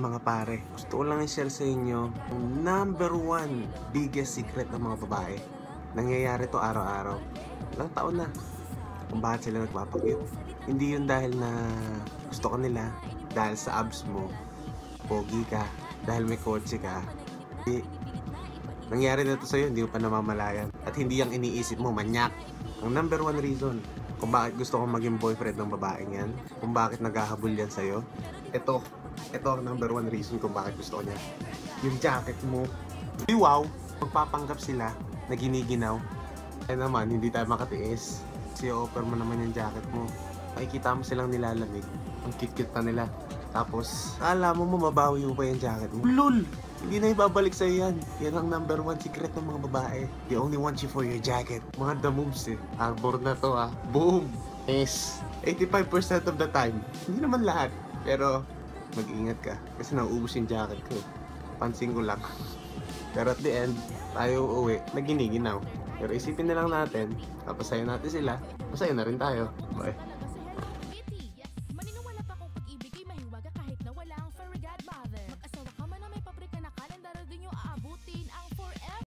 mga pare, gusto ko lang i-share sa inyo yung number one biggest secret ng mga babae. Nangyayari to araw-araw. Ilang taon na. Kung bakit sila nagpapakit. Hindi yun dahil na gusto ka nila, dahil sa abs mo, pogi ka, dahil may kotse ka. Hindi. Nangyari na to sa'yo, hindi mo pa namamalayan. At hindi yung iniisip mo, manyak. Ang number one reason kung bakit gusto kong maging boyfriend ng babaeng yan, kung bakit naghahabol yan sa'yo, ito, ito ang number one reason kung bakit gusto ko niya. Yung jacket mo. Di wow, magpapanggap sila na giniginaw. Kaya naman, hindi tayo makatiis. Kasi offer mo naman yung jacket mo. Makikita mo silang nilalamig. Ang cute-cute pa nila. Tapos, alam mo mo, mabawi mo pa yung jacket mo. Lul! Hindi na ibabalik sa'yo yan. Yan ang number one secret ng mga babae. They only want you for your jacket. Mga the moves eh. Arbor na to ah. Boom! Yes! 85% of the time. Hindi naman lahat. Pero, mag-ingat ka. Kasi nauubos yung jacket ko. eh. Pansin ko lang. Pero at the end, tayo uuwi, naginiginaw. Pero isipin na lang natin, kapasaya natin sila, masaya na rin tayo. Bye.